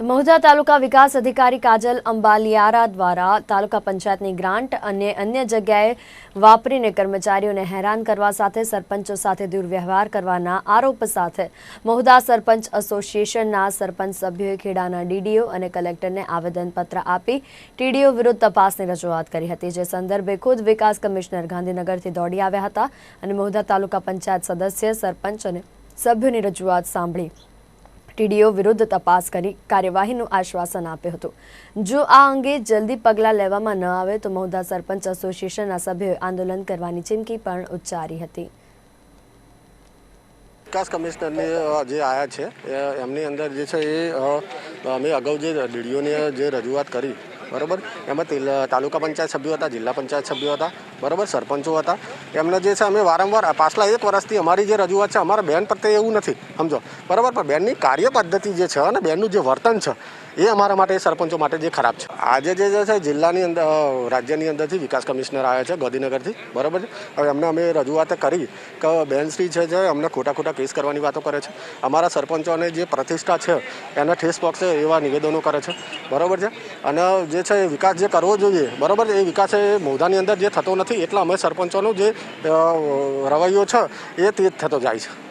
તો તાલુકા વિકાસ અધિકારી કાજલ અંબાલિયારા દ્વારા તાલુકા પંચાયતની ગ્રાન્ટ અને અન્ય જગ્યાએ વાપરીને કર્મચારીઓને હેરાન કરવા સાથે સરપંચો સાથે દુર્વ્યવહાર કરવાના આરોપ સાથે મહુધા સરપંચ એસોસિએશનના સરપંચ સભ્યોએ ખેડાના ડીડીઓ અને કલેક્ટરને આવેદનપત્ર આપી ટીડીઓ વિરુદ્ધ તપાસની રજૂઆત કરી હતી. જે સંદર્ભે ખુદ વિકાસ કમિશનર ગાંધીનગરથી દોડી આવ્યા હતા અને મહુધા તાલુકા પંચાયત સદસ્ય, સરપંચ અને સભ્યોની રજૂઆત સાંભળી. ટીડીઓ વિરુદ્ધ તપાસ કરી કાર્યવાહીનું આશ્વાસન આપ્યું હતું. જો આ અંગે જલ્દી પગલાં લેવામાં ન આવે તો મહુધા સરપંચ એસોસિએશનના સભ્યોએ આંદોલન કરવાની ચીમકી પણ ઉચ્ચારી હતી. વિકાસ કમિશનરની જે આયા છે એમની અંદર જે છે એ અમે અગાઉ જે ડીડીઓને જે રજૂઆત કરી બરાબર? એમાં તેલ- તાલુકા પંચાયત સભ્યો હતા, જિલ્લા પંચાયત સભ્યો હતા, બરાબર? સરપંચો હતા. એમને જે છે અમે વારંવાર પાછલા એક વર્ષથી અમારી જે રજૂઆત છે, અમારા બેન પ્રત્યે એવું નથી, સમજો? બરાબર? પણ બેનની કાર્ય પદ્ધતિ જે છે અને બેનનું જે વર્તન છે એ અમારા માટે સરપંચો માટે જે ખરાબ છે. આજે જે છે જિલ્લાની અંદર રાજ્યની અંદરથી વિકાસ કમિશનર આવ્યા છે ગાંધીનગરથી. બરાબર છે? હવે એમને અમે રજૂઆત કરી કે બેનશ્રી છે જે અમને ખોટા ખોટા કેસ કરવાની વાતો કરે છે. અમારા સરપંચોને જે પ્રતિષ્ઠા છે, એને ઠેસ પહોંચે એવા નિવેદનો કરે છે. બરાબર છે? અને જે છે વિકાસ જે કરવો જોઈએ, બરાબર એ વિકાસ એ મોદાની અંદર જે થતો નથી, એટલે અમે સરપંચોનો જે રવૈયો છે, એ તે થતો જાય છે.